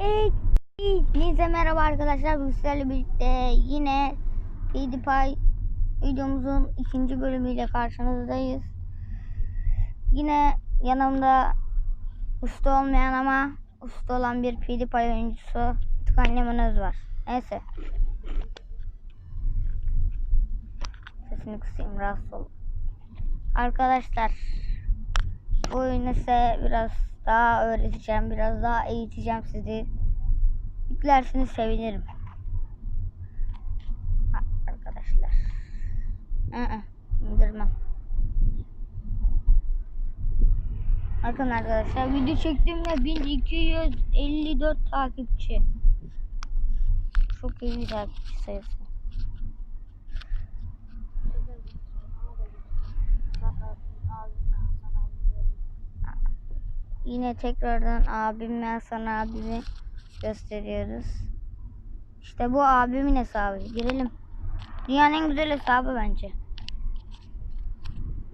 Hepinize merhaba arkadaşlar. Bu sizlerle birlikte yine PewDiePie videomuzun ikinci bölümüyle karşınızdayız. Yine yanımda usta olmayan ama usta olan bir PewDiePie oyuncusu Tıkan Lemonöz var. Neyse. Sesini kısayım rahatsız ol. Arkadaşlar oyunu size biraz daha öğreteceğim, biraz daha eğiteceğim sizi. Yüklerseniz sevinirim. A- Arkadaşlar. Hı indirmem. Bakın arkadaşlar video çektim ve 1254 takipçi. Çok iyi bir takipçi sayısı. Yine tekrardan abim ve Hasan abimi gösteriyoruz. İşte bu abimin hesabı. Girelim. Dünyanın en güzel hesabı bence.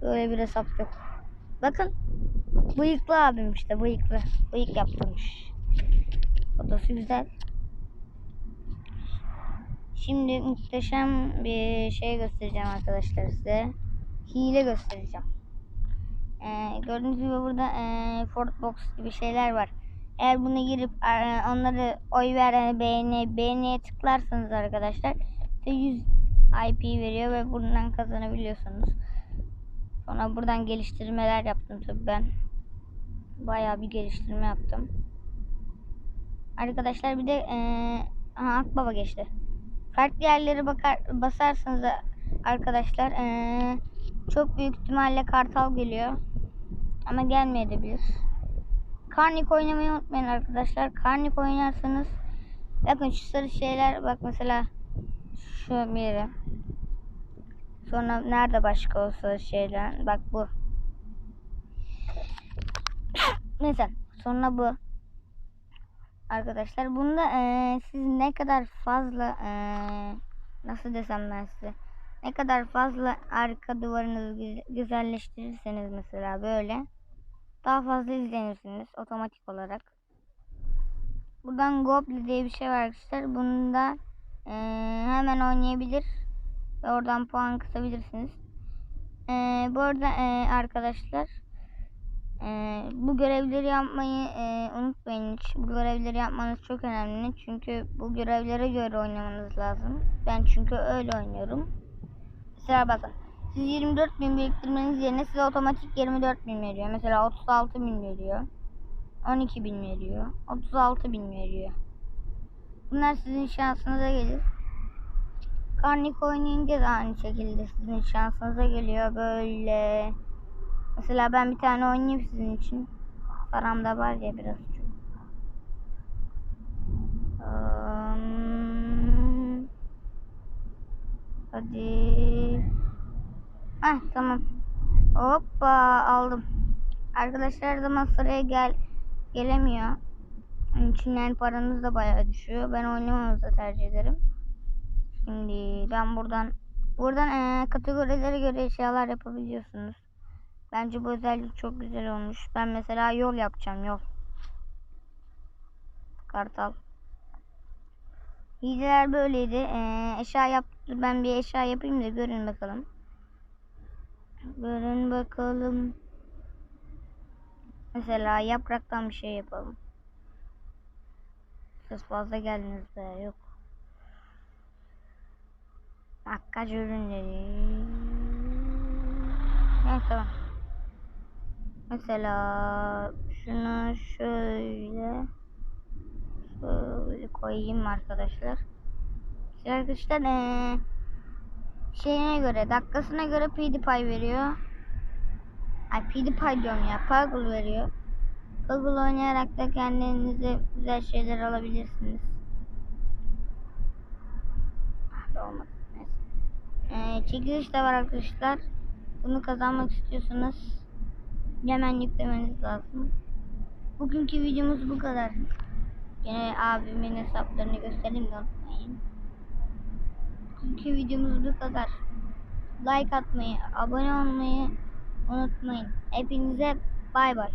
Böyle bir hesap yok. Bakın. Bıyıklı abim işte bıyıklı. Bıyık yaptırmış. Fotosu güzel. Şimdi muhteşem bir şey göstereceğim arkadaşlar size. Hile göstereceğim. Ee, gördüğünüz gibi burada e, Fortbox gibi şeyler var. Eğer bunu girip e, onları oy veren beğeni beğeniye tıklarsanız arkadaşlar size 100 IP veriyor ve buradan kazanabiliyorsunuz. Sonra buradan geliştirmeler yaptım tabii ben. Bayağı bir geliştirme yaptım. Arkadaşlar bir de e, aha, Akbaba geçti. Farklı yerlere bakar basarsanız arkadaşlar e, çok büyük ihtimalle kartal geliyor. Ama gelmeyebilir. Karnik oynamayı unutmayın arkadaşlar. Karnik oynarsanız bakın şu sarı şeyler bak mesela şu bir yere. Sonra nerede başka o sarı şeyler? Bak bu. Neyse sonra bu. Arkadaşlar bunda eee, siz ne kadar fazla eee, nasıl desem ben size ne kadar fazla arka duvarınızı güze- güzelleştirirseniz mesela böyle daha fazla izlenirsiniz otomatik olarak. Buradan Goble diye bir şey var arkadaşlar. Bunda eee, hemen oynayabilir ve oradan puan kısabilirsiniz. Eee, bu arada eee, arkadaşlar eee, bu görevleri yapmayı eee, unutmayın hiç. Bu görevleri yapmanız çok önemli. Çünkü bu görevlere göre oynamanız lazım. Ben çünkü öyle oynuyorum. Mesela bakın. Siz 24 bin biriktirmeniz yerine size otomatik 24 bin veriyor. Mesela 36 bin veriyor. 12 bin veriyor. 36 bin veriyor. Bunlar sizin şansınıza gelir. Karnik oynayınca da aynı şekilde sizin şansınıza geliyor. Böyle. Mesela ben bir tane oynayayım sizin için. Paramda var ya biraz Heh tamam. Hoppa aldım. Arkadaşlar zaman sıraya gel gelemiyor. Onun için yani paranız da bayağı düşüyor. Ben oynamamanızı tercih ederim. Şimdi ben buradan buradan eee, kategorilere göre eşyalar yapabiliyorsunuz. Bence bu özellik çok güzel olmuş. Ben mesela yol yapacağım yol. Kartal. Hileler böyleydi. Eee, eşya yap ben bir eşya yapayım da görün bakalım. Görün bakalım. Mesela yapraktan bir şey yapalım. Siz fazla geldiniz be yok. Makyaj ürünleri. Evet tamam. Mesela şunu şöyle şöyle koyayım arkadaşlar. Arkadaşlar eee şeyine göre dakikasına göre PewDiePie veriyor. Ay PewDiePie diyorum ya Puggle veriyor. Puggle oynayarak da kendinize güzel şeyler alabilirsiniz. Ah olmadı. Ee, çekiliş de var arkadaşlar. Bunu kazanmak istiyorsanız hemen yüklemeniz lazım. Bugünkü videomuz bu kadar. Yine abimin hesaplarını göstereyim de. Bugünkü videomuz bu kadar. Like atmayı, abone olmayı unutmayın. Hepinize bay bay.